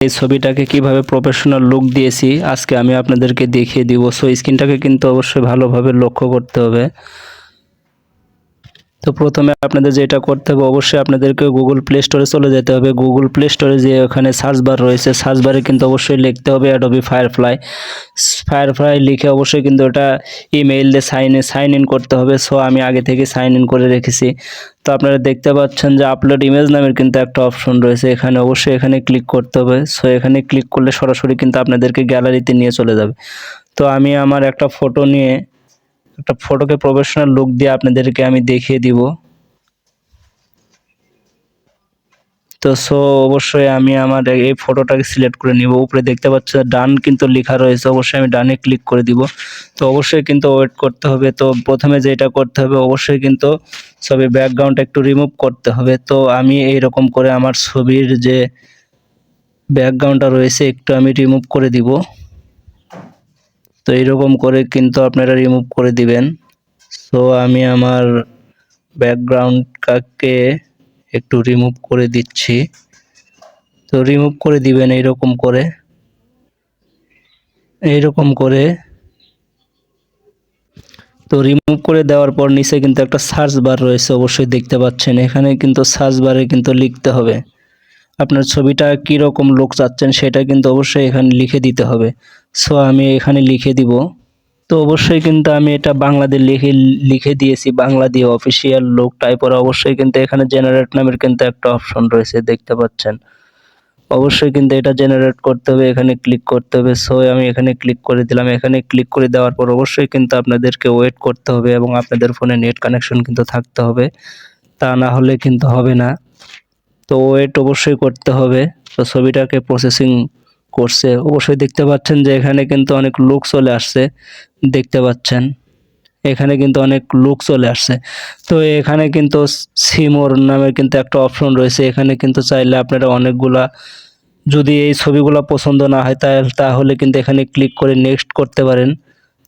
এই ছবিটাকে কীভাবে প্রফেশনাল লুক দিয়েছি, আজকে আমি আপনাদেরকে দেখিয়ে দিব। সো স্ক্রিনটাকে কিন্তু অবশ্যই ভালোভাবে লক্ষ্য করতে হবে। তো প্রথমে আপনাদের যেটা করতে হবে, অবশ্যই আপনাদেরকে গুগল প্লে স্টোরে চলে যেতে হবে। গুগল প্লে স্টোরে যে ওখানে সার্চ বার রয়েছে সার্চ বারে কিন্তু অবশ্যই লিখতে হবে অ্যাডোবি ফায়ারফ্লাই ফায়ারফ্লাই লিখে অবশ্যই কিন্তু ওটা ইমেইল দিয়ে সাইন সাইন ইন করতে হবে। সো আমি আগে থেকে সাইন ইন করে রেখেছি। তো আপনারা দেখতে পাচ্ছেন যে আপলোড ইমেজ নামের কিন্তু একটা অপশন রয়েছে। এখানে অবশ্যই এখানে ক্লিক করতে হবে। সো এখানে ক্লিক করলে সরাসরি কিন্তু আপনাদেরকে গ্যালারিতে নিয়ে চলে যাবে। তো আমি আমার একটা ফটো নিয়ে একটা ফটোকে প্রফেশনাল লুক দিয়ে আপনাদেরকে আমি দেখিয়ে দিব। তো সো অবশ্যই আমি আমার এই ফটোটাকে সিলেক্ট করে নিব। উপরে দেখতে পাচ্ছেন ডান কিন্তু লেখা রয়েছে, অবশ্যই আমি ডানে ক্লিক করে দিব। তো, অবশ্যই কিন্তু ওয়েট করতে হবে। তো, প্রথমে যেটা করতে হবে, অবশ্যই কিন্তু ছবি ব্যাকগ্রাউন্ড একটু রিমুভ করতে হবে। তো, আমি এই রকম করে আমার ছবির যে ব্যাকগ্রাউন্ডটা রয়েছে, একটু আমি রিমুভ করে দিব। তো এইরকম করে কিন্তু আপনারা রিমুভ করে দিবেন। সো আমি আমার ব্যাকগ্রাউন্ডটাকে একটু রিমুভ করে দিচ্ছি। তো রিমুভ করে দিবেন এইরকম করে। এইরকম করে। তো রিমুভ করে দেওয়ার পর নিচে কিন্তু একটা সার্চ বার রয়েছে, অবশ্যই দেখতে পাচ্ছেন। এখানে কিন্তু সার্চ বারে কিন্তু লিখতে হবে। আপনার ছবিটা কী রকম লোক চাচ্ছেন সেটা কিন্তু অবশ্যই এখানে লিখে দিতে হবে। সো আমি এখানে লিখে দিব। তো অবশ্যই কিন্তু আমি এটা বাংলাতে লিখে লিখে দিয়েছি, বাংলা দিয়ে অফিসিয়াল লোক টাইপের অবশ্যই কিন্তু এখানে জেনারেট নামের কিন্তু একটা অপশন রয়েছে, দেখতে পাচ্ছেন। অবশ্যই কিন্তু এটা জেনারেট করতে হবে, এখানে ক্লিক করতে হবে। সো আমি এখানে ক্লিক করে দিলাম। এখানে ক্লিক করে দেওয়ার পর অবশ্যই কিন্তু আপনাদেরকে ওয়েট করতে হবে এবং আপনাদের ফোনে নেট কানেকশন কিন্তু থাকতে হবে। তা না হলে কিন্তু হবে না। তো ওয়েট অবশ্যই করতে হবে। তো ছবিটাকে প্রসেসিং করছে। অবশ্যই দেখতে পাচ্ছেন যে এখানে কিন্তু অনেক লুক চলে আসছে। দেখতে পাচ্ছেন। এখানে কিন্তু অনেক লুক চলে আসছে। তো এখানে কিন্তু সিমোর নামের কিন্তু একটা অপশন রয়েছে। এখানে কিন্তু চাইলে আপনারা অনেকগুলা যদি এই ছবিগুলো পছন্দ না হয় তাহলে তাহলে কিন্তু এখানে ক্লিক করে নেক্সট করতে পারেন।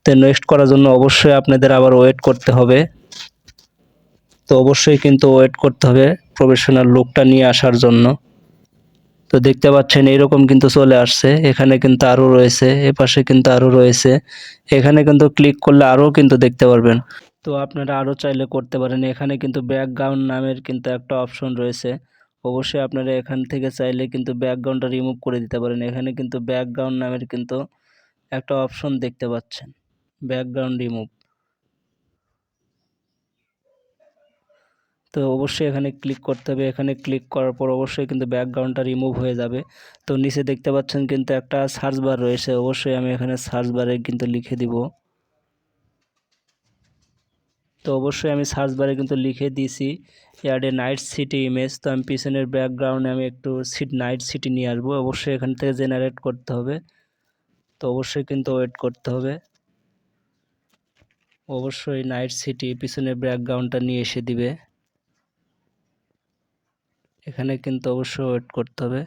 তো নেক্সট করার জন্য অবশ্যই আপনাদের আবার ওয়েট করতে হবে। তো অবশ্যই কিন্তু ওয়েট করতে হবে প্রফেশনাল লুকটা নিয়ে আসার জন্য। তো দেখতে পাচ্ছেন এরকম কিন্তু চলে আসছে। এখানে কিন্তু আরও রয়েছে, এপাশে কিন্তু আরও রয়েছে। এখানে কিন্তু ক্লিক করলে আরও কিন্তু দেখতে পারবেন। তো আপনারা আরও চাইলে করতে পারেন। এখানে কিন্তু ব্যাকগ্রাউন্ড নামের কিন্তু একটা অপশন রয়েছে। অবশ্যই আপনারা এখান থেকে চাইলে কিন্তু ব্যাকগ্রাউন্ডটা রিমুভ করে দিতে পারেন। এখানে কিন্তু ব্যাকগ্রাউন্ড নামের কিন্তু একটা অপশন দেখতে পাচ্ছেন। ব্যাকগ্রাউন্ড রিমুভ তো অবশ্যই এখানে ক্লিক করতে হবে। এখানে ক্লিক করার পর অবশ্যই কিন্তু ব্যাকগ্রাউন্ডটা রিমুভ হয়ে যাবে। তো নিচে দেখতে পাচ্ছেন কিন্তু একটা সার্চ বার রয়েছে। অবশ্যই আমি এখানে সার্চ বারে কিন্তু লিখে দিব। তো অবশ্যই আমি সার্চ বারে কিন্তু লিখে দিয়েছি। Add a night city image তো আমি পিছনের ব্যাকগ্রাউন্ডে আমি একটু সিট নাইট সিটি নিয়ে আসব। অবশ্যই এখান থেকে জেনারেট করতে হবে। তো অবশ্যই কিন্তু ওয়েট করতে হবে। অবশ্যই নাইট সিটি পিছনের ব্যাকগ্রাউন্ডটা নিয়ে এসে দিবে। এখানে কিন্তু অবশ্যই ওয়েট করতে হবে।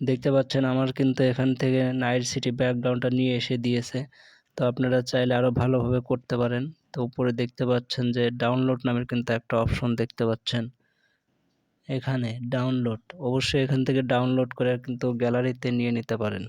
দেখতে পাচ্ছেন আমার কিন্তু এখান থেকে নাইট সিটি ব্যাকগ্রাউন্ডটা নিয়ে এসে দিয়েছে। তো আপনারা চাইলে আরও ভালোভাবে করতে পারেন। তো উপরে দেখতে পাচ্ছেন যে ডাউনলোড নামের কিন্তু একটা অপশন দেখতে পাচ্ছেন। এখানে ডাউনলোড অবশ্যই এখান থেকে ডাউনলোড করে কিন্তু গ্যালারিতে নিয়ে নিতে পারেন।